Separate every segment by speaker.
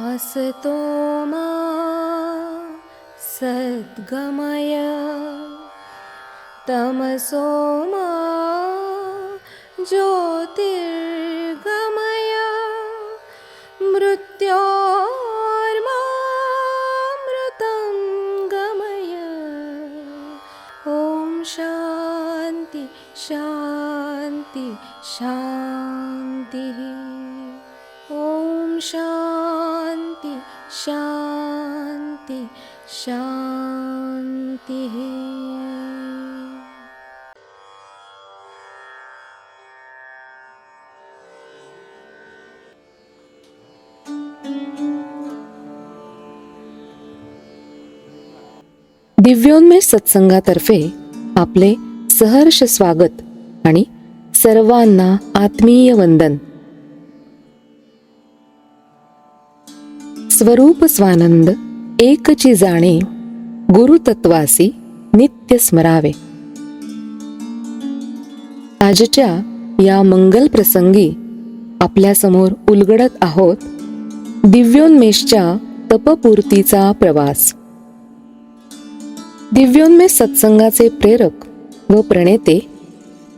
Speaker 1: हसतो मा सद्गमय। तमसो मा ज्योतिर्गमय। मृत्योर्मामृतं गमय ॐ शान्ति शान्ति शान्तिः। ॐ शान्ति शांती शांती
Speaker 2: दिव्योन्मेष सत्संगातर्फे आपले सहर्ष स्वागत आणि सर्वांना आत्मीय वंदन. स्वरूप स्वानंद एकची जाणे गुरुतत्वासी नित्य स्मरावे. आजच्या या मंगल प्रसंगी आपल्यासमोर उलगडत आहोत दिव्योन्मेषच्या तपपूर्तीचा प्रवास. दिव्योन्मेष सत्संगाचे प्रेरक व प्रणेते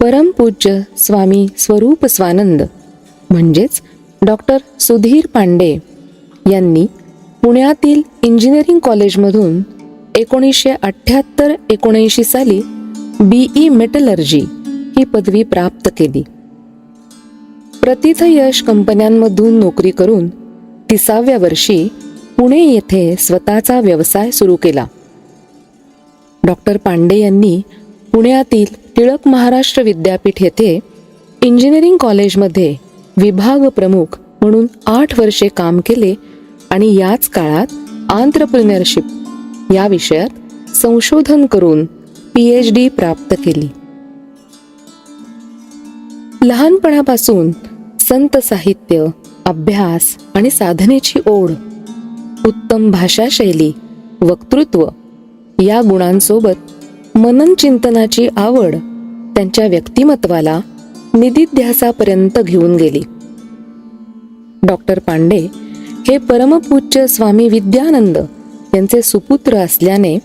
Speaker 2: परमपूज्य स्वामी स्वरूप स्वानंद म्हणजेच डॉक्टर सुधीर पांडे यांनी पुण्यातील इंजिनिअरिंग कॉलेजमधून एकोणीसशे अठ्ठ्याहत्तर एकोणऐंशी साली बीई मेटलर्जी ही पदवी प्राप्त केली. प्रतिथ यश कंपन्यांमधून नोकरी करून तिसाव्या वर्षी पुणे येथे स्वतःचा व्यवसाय सुरू केला. डॉक्टर पांडे यांनी पुण्यातील टिळक महाराष्ट्र विद्यापीठ येथे इंजिनिअरिंग कॉलेजमध्ये विभाग प्रमुख म्हणून आठ वर्षे काम केले आणि याच काळात आंत्रप्रिनरशिप या विषयात संशोधन करून पी एच डी प्राप्त केली. लहानपणापासून संत साहित्य अभ्यास आणि साधनेची ओढ उत्तम भाषा शैली वक्तृत्व या गुणांसोबत मनन चिंतनाची आवड त्यांच्या व्यक्तिमत्वाला निधिध्यासापर्यंत घेऊन गेली. डॉक्टर पांडे हे परमपूज्य स्वामी विद्यानंद यांचे सुपुत्र असल्याने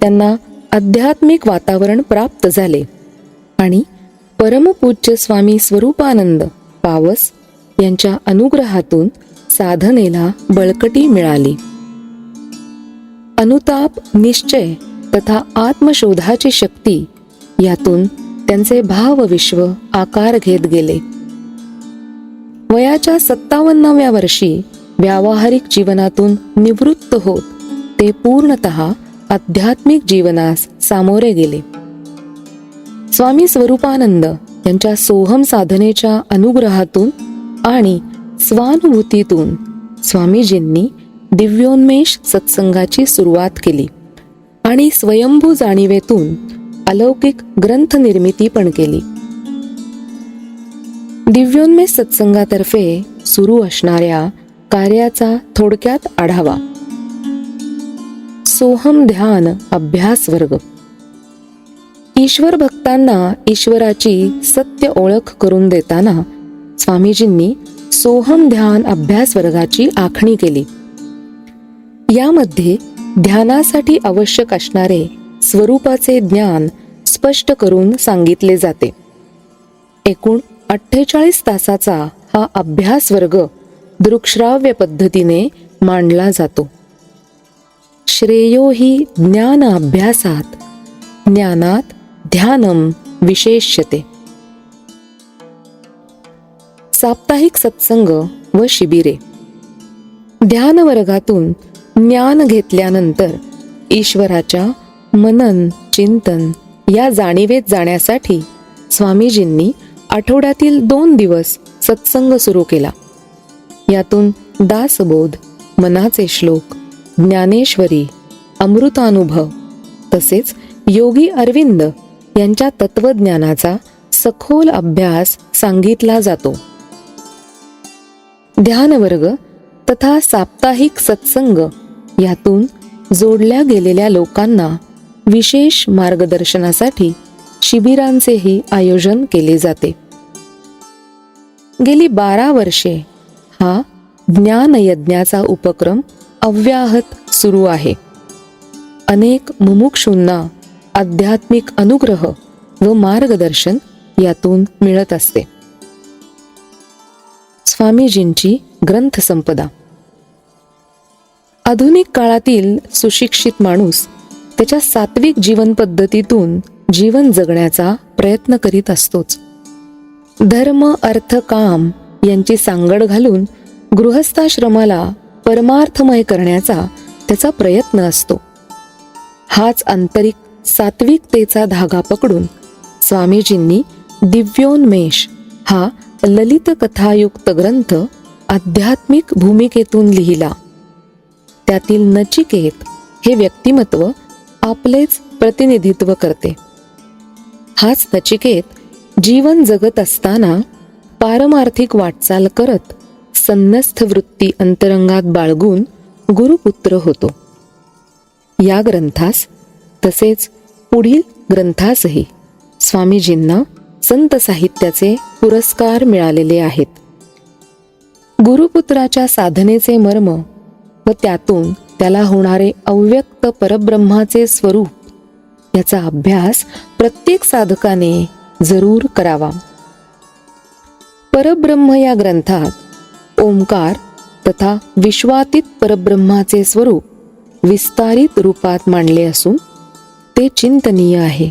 Speaker 2: त्यांना आध्यात्मिक वातावरण प्राप्त झाले आणि परमपूज्य स्वामी स्वरूपानंद पावस यांच्या अनुग्रहातून साधनेला बळकटी मिळाली. अनुताप निश्चय तथा आत्मशोधाची शक्ती यातून त्यांचे भावविश्व आकार घेत गेले. वयाच्या सत्तावन्नाव्या वर्षी व्यावहारिक जीवनातून निवृत्त होत ते पूर्णतः आध्यात्मिक जीवनास सामोरे गेले. स्वामी स्वरूपानंद यांच्या सोहम साधनेच्या अनुग्रहातून आणि स्वानुभूतीतून स्वामीजींनी दिव्योन्मेष सत्संगाची सुरुवात केली आणि स्वयंभू जाणीवेतून अलौकिक ग्रंथ निर्मिती पण केली. दिव्योन्मेष सत्संगातर्फे सुरू असणाऱ्या कार्याचा थोडक्यात आढावा. सोहम ध्यान अभ्यास वर्ग ईश्वर भक्तांना ईश्वराची सत्य ओळख करून देताना स्वामीजींनी सोहम ध्यान अभ्यास वर्गाची आखणी केली. यामध्ये ध्यानासाठी आवश्यक असणारे स्वरूपाचे ज्ञान स्पष्ट करून सांगितले जाते. एकूण अठ्ठेचाळीस तासाचा हा अभ्यास वर्ग दृक्श्राव्य पद्धतीने मांडला जातो. श्रेयो ही ज्ञान अभ्यासात ज्ञानात ध्यानम विशेष्यते. साप्ताहिक सत्संग व शिबिरे. ध्यान वर्गातून ज्ञान घेतल्यानंतर ईश्वराच्या मनन चिंतन या जाणीवेत जाण्यासाठी स्वामीजींनी आठवड्यातील दोन दिवस सत्संग सुरू केला. यातून दासबोध मनाचे श्लोक ज्ञानेश्वरी अमृतानुभव तसेच योगी अरविंद यांच्या तत्वज्ञानाचा सखोल अभ्यास सांगितला जातो. ध्यानवर्ग तथा साप्ताहिक सत्संग यातून जोडल्या गेलेल्या लोकांना विशेष मार्गदर्शनासाठी शिबिरांचेही आयोजन केले जाते. गेली बारा वर्षे हा ज्ञानयज्ञाचा उपक्रम अव्याहत सुरू आहे. अनेक मुमुक्षूंना आध्यात्मिक अनुग्रह व मार्गदर्शन यातून मिळत असते. स्वामीजींची ग्रंथसंपदा. आधुनिक काळातील सुशिक्षित माणूस त्याच्या सात्विक जीवन पद्धतीतून जीवन जगण्याचा प्रयत्न करीत असतोच. धर्म अर्थ काम यांची सांगड घालून गृहस्थाश्रमाला परमार्थमय करण्याचा त्याचा प्रयत्न असतो. हाच आंतरिक सात्विकतेचा धागा पकडून स्वामीजींनी दिव्योन्मेष हा ललित कथायुक्त ग्रंथ आध्यात्मिक भूमिकेतून लिहिला. त्यातील नचिकेत हे व्यक्तिमत्व आपलेच प्रतिनिधित्व करते. हाच नचिकेत जीवन जगत असताना पारमार्थिक वाटचाल करत संन्यस्थ वृत्ती अंतरंगात बाळगून गुरुपुत्र होतो. या ग्रंथास तसेच पुढील ग्रंथासही स्वामीजींना संत साहित्याचे पुरस्कार मिळालेले आहेत. गुरुपुत्राच्या साधनेचे मर्म व त्यातून त्याला होणारे अव्यक्त परब्रह्माचे स्वरूप याचा अभ्यास प्रत्येक साधकाने जरूर करावा. परब्रह्म या ग्रंथात ओंकार तथा विश्वातीत परब्रह्माचे स्वरूप विस्तारित रूपात मांडले असून ते चिंतनीय आहे.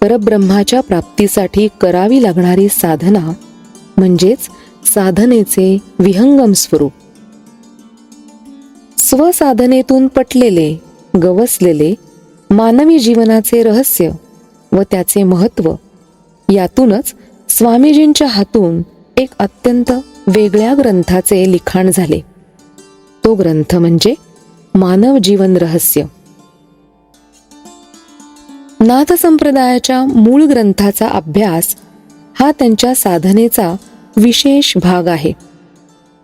Speaker 2: परब्रह्माच्या प्राप्तीसाठी करावी लागणारी साधना म्हणजेच साधनेचे विहंगम स्वरूप. स्वसाधनेतून पटलेले गवसलेले मानवी जीवनाचे रहस्य व त्याचे महत्त्व यातूनच स्वामीजींच्या हातून एक अत्यंत वेगळ्या ग्रंथाचे लिखाण झाले. तो ग्रंथ म्हणजे मानव जीवन रहस्य. नाथ संप्रदायाच्या मूळ ग्रंथाचा अभ्यास हा त्यांच्या साधनेचा विशेष भाग आहे.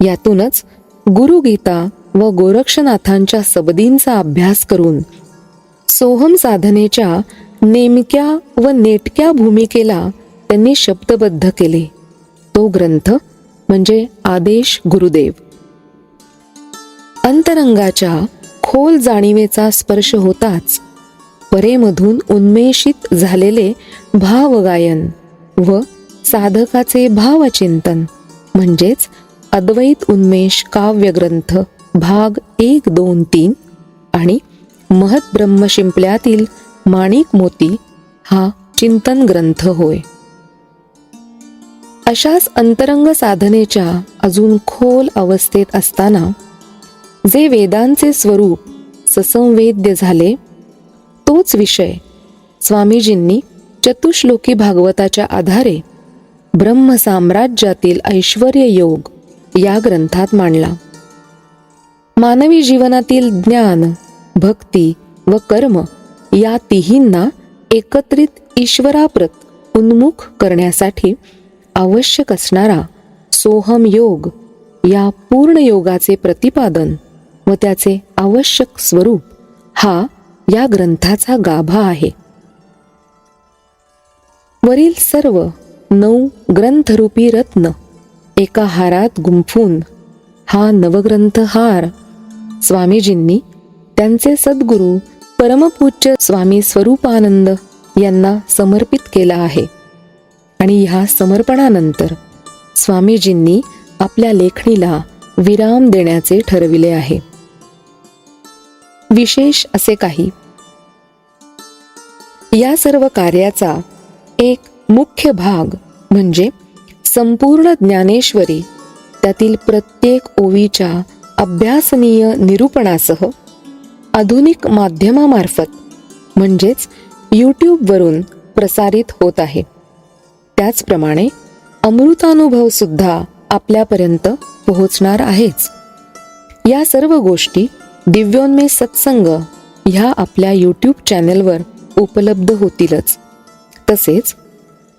Speaker 2: यातूनच गुरुगीता व गोरक्षनाथांच्या सबदींचा अभ्यास करून सोहम साधनेच्या नेमक्या व नेटक्या भूमिकेला त्यांनी शब्दबद्ध केले. तो ग्रंथ म्हणजे आदेश गुरुदेव. अंतरंगाच्या खोल जाणीवेचा स्पर्श होताच परेमधून उन्मेषित झालेले भावगायन व साधकाचे भावचिंतन म्हणजेच अद्वैत उन्मेष काव्यग्रंथ भाग एक दोन तीन आणि महत शिंपल्यातील माणिक मोती हा चिंतन ग्रंथ होय. अशाच अंतरंग साधनेच्या अजून खोल अवस्थेत असताना जे वेदांचे स्वरूप ससंवेद्य झाले तोच विषय स्वामीजींनी चतुश्लोकी भागवताच्या आधारे ब्रह्म साम्राज्यातील ऐश्वर योग या ग्रंथात मांडला. मानवी जीवनातील ज्ञान भक्ती व कर्म या तिहींना एकत्रित ईश्वराप्रत उन्मुख करण्यासाठी आवश्यक असणारा सोहम योग या पूर्ण योगाचे प्रतिपादन व त्याचे आवश्यक स्वरूप हा या ग्रंथाचा गाभा आहे. वरील सर्व नऊ ग्रंथरूपी रत्न एका हारात गुंफून हा नवग्रंथ हार स्वामीजींनी त्यांचे सद्गुरू परमपूज्य स्वामी स्वरूपानंद यांना समर्पित केला आहे. आणि ह्या समर्पणानंतर स्वामीजींनी आपल्या लेखणीला विराम देण्याचे ठरविले आहे. विशेष असे काही. या सर्व कार्याचा एक मुख्य भाग म्हणजे संपूर्ण ज्ञानेश्वरी त्यातील प्रत्येक ओवीच्या अभ्यासनीय निरूपणासह आधुनिक माध्यमामार्फत म्हणजेच यूट्यूबवरून प्रसारित होत आहे. त्याचप्रमाणे अमृतानुभव सुद्धा आपल्यापर्यंत पोहोचणार आहेच. या सर्व गोष्टी दिव्योन्मेष सत्संग ह्या आपल्या यूट्यूब चॅनलवर उपलब्ध होतीलच. तसेच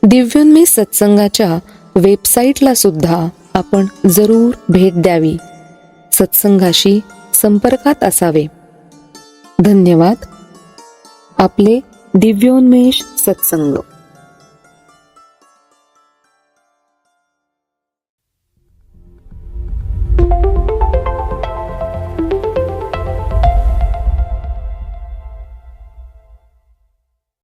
Speaker 2: दिव्योन्मेष सत्संगाच्या वेबसाईटला सुद्धा आपण जरूर भेट द्यावी. सत्संगाशी संपर्कात असावे. धन्यवाद. आपले दिव्योन्मेष सत्संग.